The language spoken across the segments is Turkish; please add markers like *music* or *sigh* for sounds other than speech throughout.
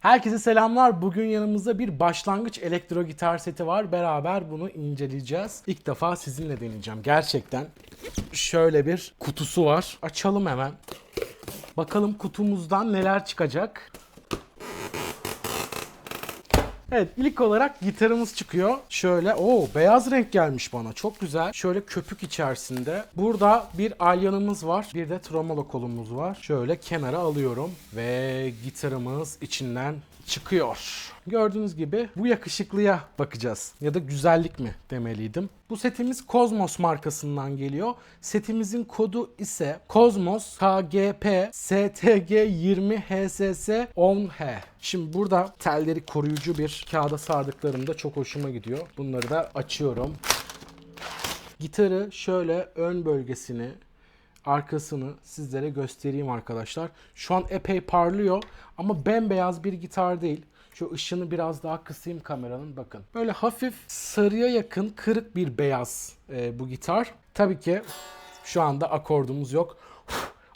Herkese selamlar. Bugün yanımızda bir başlangıç elektro gitar seti var. Beraber bunu inceleyeceğiz. İlk defa sizinle deneyeceğim. Gerçekten şöyle bir kutusu var. Açalım hemen. Bakalım kutumuzdan neler çıkacak. Evet ilk olarak gitarımız çıkıyor. Şöyle o beyaz renk gelmiş bana çok güzel. Şöyle köpük içerisinde. Burada bir alyanımız var. Bir de tremolo kolumuz var. Şöyle kenara alıyorum ve gitarımız içinden çıkıyor. Gördüğünüz gibi bu yakışıklıya bakacağız. Ya da güzellik mi demeliydim. Bu setimiz Cosmos markasından geliyor. Setimizin kodu ise Cosmos KGP STG 20 HSS 10H. Şimdi burada telleri koruyucu bir kağıda sardıklarında çok hoşuma gidiyor. Bunları da açıyorum. Gitarı şöyle ön bölgesini arkasını sizlere göstereyim arkadaşlar. Şu an epey parlıyor ama bembeyaz bir gitar değil. Şu ışını biraz daha kısayım kameranın bakın. Böyle hafif sarıya yakın kırık bir beyaz e, bu gitar. Tabii ki şu anda akordumuz yok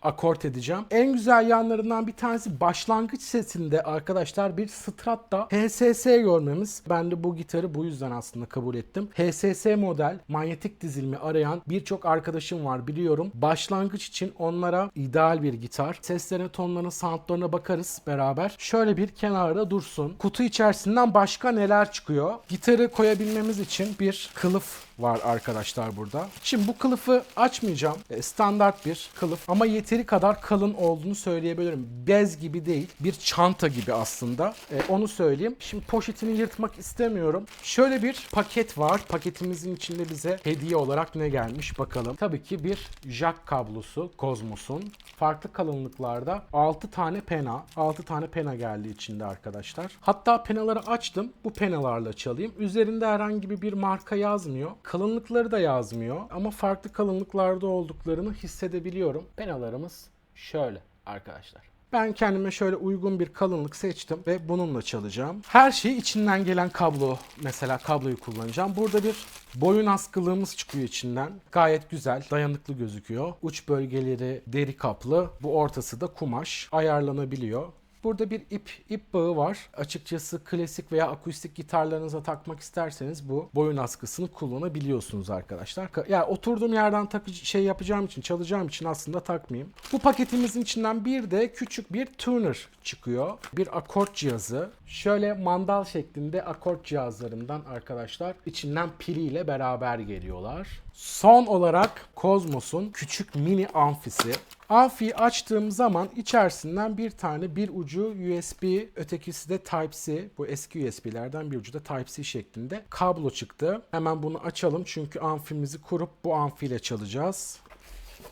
akort edeceğim. En güzel yanlarından bir tanesi başlangıç setinde arkadaşlar bir Strat'ta HSS görmemiz. Ben de bu gitarı bu yüzden aslında kabul ettim. HSS model manyetik dizilimi arayan birçok arkadaşım var biliyorum. Başlangıç için onlara ideal bir gitar. Seslerine, tonlarına, soundlarına bakarız beraber. Şöyle bir kenarda dursun. Kutu içerisinden başka neler çıkıyor? Gitarı koyabilmemiz için bir kılıf var arkadaşlar burada. Şimdi bu kılıfı açmayacağım. E, Standart bir kılıf ama yeteri kadar kalın olduğunu söyleyebilirim. Bez gibi değil. Bir çanta gibi aslında. E, onu söyleyeyim. Şimdi poşetini yırtmak istemiyorum. Şöyle bir paket var. Paketimizin içinde bize hediye olarak ne gelmiş bakalım. Tabii ki bir jack kablosu Cosmos'un. Farklı kalınlıklarda 6 tane pena. 6 tane pena geldi içinde arkadaşlar. Hatta penaları açtım. Bu penalarla çalayım. Üzerinde herhangi bir marka yazmıyor. Kalınlıkları da yazmıyor ama farklı kalınlıklarda olduklarını hissedebiliyorum. Penalarımız şöyle arkadaşlar. Ben kendime şöyle uygun bir kalınlık seçtim ve bununla çalacağım. Her şey içinden gelen kablo. Mesela kabloyu kullanacağım. Burada bir boyun askılığımız çıkıyor içinden. Gayet güzel, dayanıklı gözüküyor. Uç bölgeleri deri kaplı. Bu ortası da kumaş. Ayarlanabiliyor. Burada bir ip ip bağı var. Açıkçası klasik veya akustik gitarlarınıza takmak isterseniz bu boyun askısını kullanabiliyorsunuz arkadaşlar. Ka- Yani oturduğum yerden takı şey yapacağım için, çalacağım için aslında takmayayım. Bu paketimizin içinden bir de küçük bir tuner çıkıyor. Bir akort cihazı. Şöyle mandal şeklinde akort cihazlarından arkadaşlar içinden piliyle beraber geliyorlar. Son olarak Cosmos'un küçük mini amfisi. Amfiyi açtığım zaman içerisinden bir tane bir ucu USB, ötekisi de Type-C. Bu eski USB'lerden bir ucu da Type-C şeklinde kablo çıktı. Hemen bunu açalım çünkü amfimizi kurup bu amfiyle çalacağız.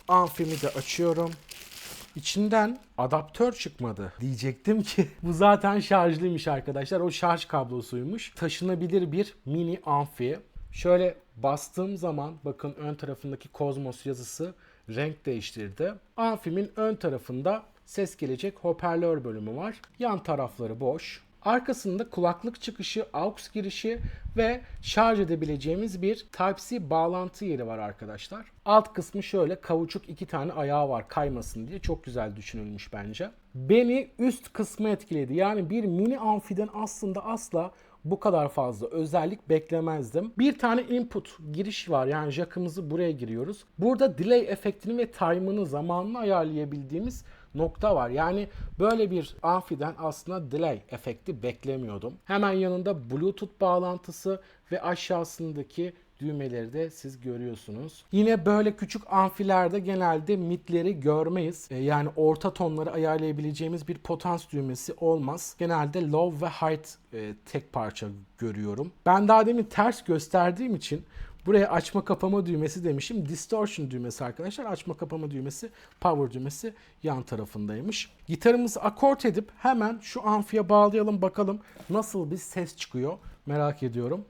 Amfimi de açıyorum. İçinden adaptör çıkmadı. Diyecektim ki *laughs* bu zaten şarjlıymış arkadaşlar. O şarj kablosuymuş. Taşınabilir bir mini amfi. Şöyle bastığım zaman bakın ön tarafındaki Cosmos yazısı renk değiştirdi. Amfimin ön tarafında ses gelecek hoparlör bölümü var. Yan tarafları boş. Arkasında kulaklık çıkışı, aux girişi ve şarj edebileceğimiz bir Type-C bağlantı yeri var arkadaşlar. Alt kısmı şöyle kavuçuk iki tane ayağı var kaymasın diye çok güzel düşünülmüş bence. Beni üst kısmı etkiledi. Yani bir mini amfiden aslında asla bu kadar fazla özellik beklemezdim. Bir tane input giriş var. Yani jackımızı buraya giriyoruz. Burada delay efektini ve time'ını zamanını ayarlayabildiğimiz nokta var. Yani böyle bir amfiden aslında delay efekti beklemiyordum. Hemen yanında bluetooth bağlantısı ve aşağısındaki düğmeleri de siz görüyorsunuz. Yine böyle küçük amfilerde genelde midleri görmeyiz. Ee, yani orta tonları ayarlayabileceğimiz bir potans düğmesi olmaz. Genelde low ve height e, tek parça görüyorum. Ben daha demin ters gösterdiğim için Buraya açma kapama düğmesi demişim. Distortion düğmesi arkadaşlar. Açma kapama düğmesi, power düğmesi yan tarafındaymış. Gitarımızı akort edip hemen şu amfiye bağlayalım bakalım nasıl bir ses çıkıyor. Merak ediyorum.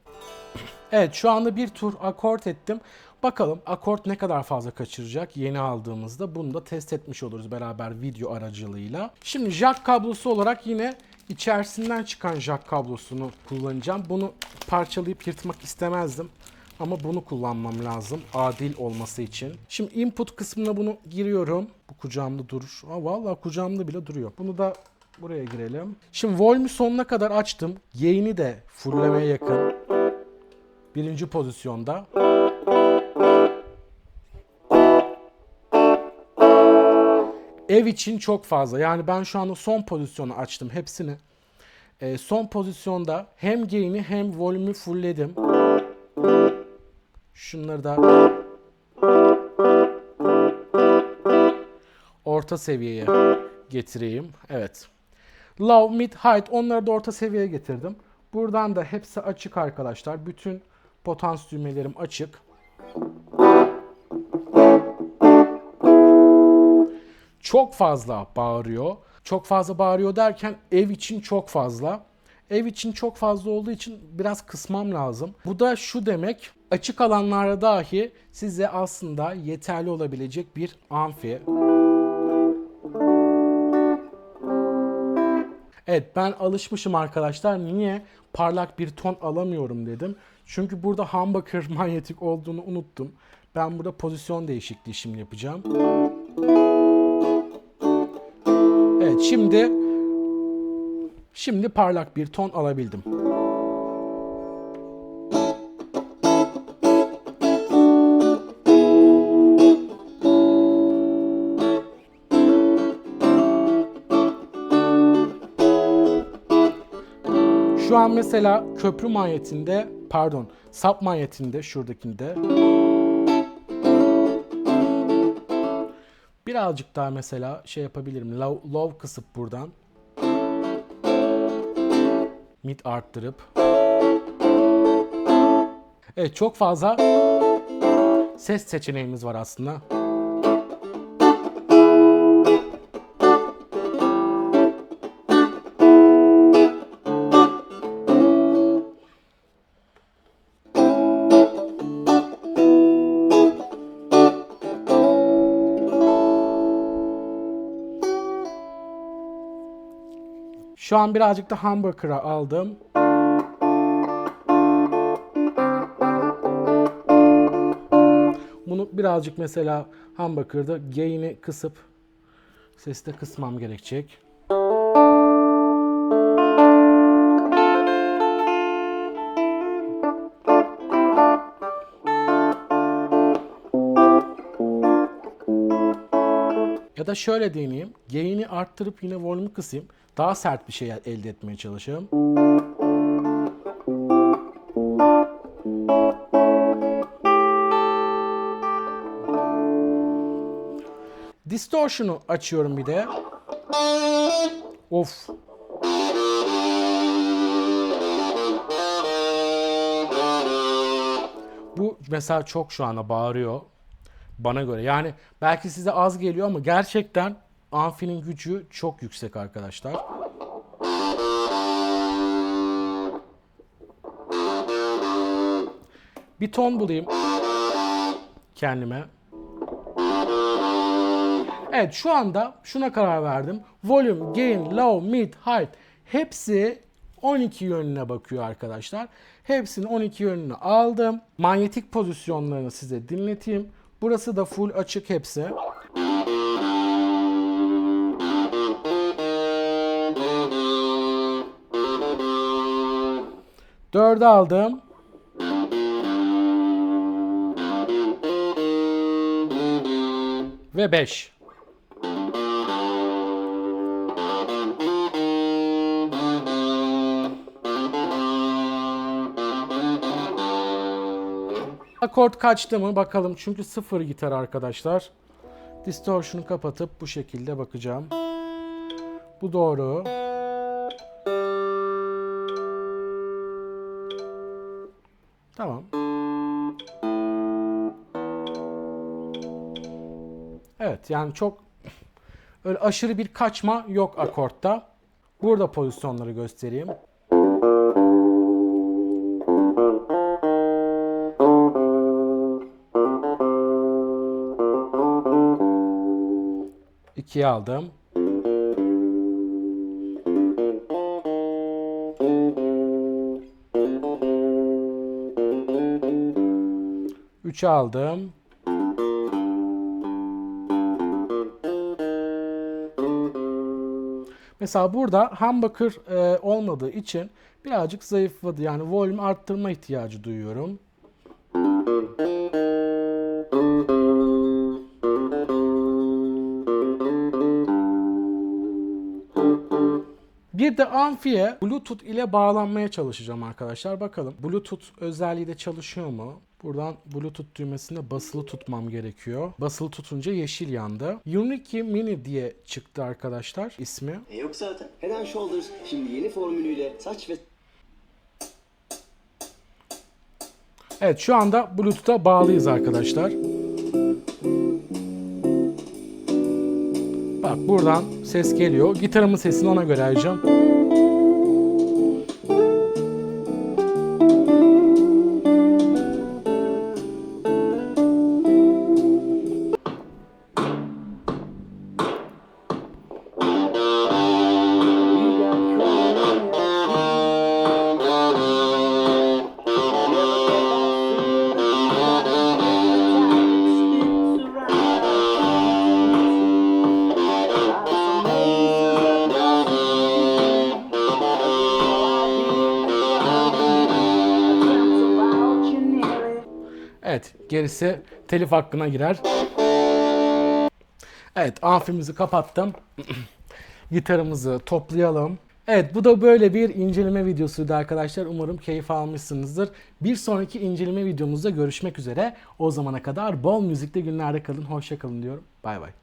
Evet şu anda bir tur akort ettim. Bakalım akort ne kadar fazla kaçıracak yeni aldığımızda. Bunu da test etmiş oluruz beraber video aracılığıyla. Şimdi jack kablosu olarak yine içerisinden çıkan jack kablosunu kullanacağım. Bunu parçalayıp yırtmak istemezdim. Ama bunu kullanmam lazım adil olması için. Şimdi input kısmına bunu giriyorum. Bu kucağımda durur. Aa, vallahi kucağımda bile duruyor. Bunu da Buraya girelim. Şimdi volümü sonuna kadar açtım. Gain'i de fulllemeye yakın. Birinci pozisyonda. Ev için çok fazla. Yani ben şu anda son pozisyonu açtım hepsini. Ee, son pozisyonda hem gain'i hem volümü fullledim. Şunları da orta seviyeye getireyim. Evet. Low, mid, height onları da orta seviyeye getirdim. Buradan da hepsi açık arkadaşlar. Bütün potans düğmelerim açık. Çok fazla bağırıyor. Çok fazla bağırıyor derken ev için çok fazla. Ev için çok fazla olduğu için biraz kısmam lazım. Bu da şu demek açık alanlarda dahi size aslında yeterli olabilecek bir amfi. Evet ben alışmışım arkadaşlar. Niye parlak bir ton alamıyorum dedim. Çünkü burada humbucker *laughs* manyetik olduğunu unuttum. Ben burada pozisyon değişikliği şimdi yapacağım. Evet şimdi şimdi parlak bir ton alabildim. Mesela köprü manyetinde, pardon, sap manyetinde şuradakinde birazcık daha mesela şey yapabilirim. Low, low kısıp buradan mid arttırıp Evet çok fazla ses seçeneğimiz var aslında. Şu an birazcık da humbucker'a aldım. Bunu birazcık mesela humbucker'da gain'i kısıp sesi de kısmam gerekecek. Ya da şöyle deneyeyim. Gain'i arttırıp yine volümü kısayım. Daha sert bir şey elde etmeye çalışayım. Distortion'u açıyorum bir de. Of. Bu mesela çok şu anda bağırıyor. Bana göre. Yani belki size az geliyor ama gerçekten amfinin gücü çok yüksek arkadaşlar. Bir ton bulayım kendime. Evet şu anda şuna karar verdim. Volume, gain, low, mid, height hepsi 12 yönüne bakıyor arkadaşlar. Hepsinin 12 yönünü aldım. Manyetik pozisyonlarını size dinleteyim. Burası da full açık hepsi. Dördü aldım. Ve 5. Akort kaçtı mı bakalım çünkü sıfır gitar arkadaşlar. Distortion'u kapatıp bu şekilde bakacağım. Bu doğru. Tamam. Evet yani çok öyle aşırı bir kaçma yok akortta. Burada pozisyonları göstereyim. İkiye aldım. Üçe aldım. Mesela burada humbucker e, olmadığı için birazcık zayıfladı. Yani volüm arttırma ihtiyacı duyuyorum. Bir de amfiye Bluetooth ile bağlanmaya çalışacağım arkadaşlar. Bakalım Bluetooth özelliği de çalışıyor mu? Buradan Bluetooth düğmesine basılı tutmam gerekiyor. Basılı tutunca yeşil yandı. Uniki Mini diye çıktı arkadaşlar ismi. E yok zaten. Head and Shoulders şimdi yeni formülüyle saç ve Evet şu anda Bluetooth'a bağlıyız arkadaşlar. Bak buradan ses geliyor. Gitarımın sesini ona göre ayıracağım. Evet gerisi telif hakkına girer. Evet amfimizi kapattım. *clears throat* Gitarımızı toplayalım. Evet bu da böyle bir inceleme videosuydu arkadaşlar. Umarım keyif almışsınızdır. Bir sonraki inceleme videomuzda görüşmek üzere. O zamana kadar bol müzikli günlerde kalın. Hoşça kalın diyorum. Bay bay.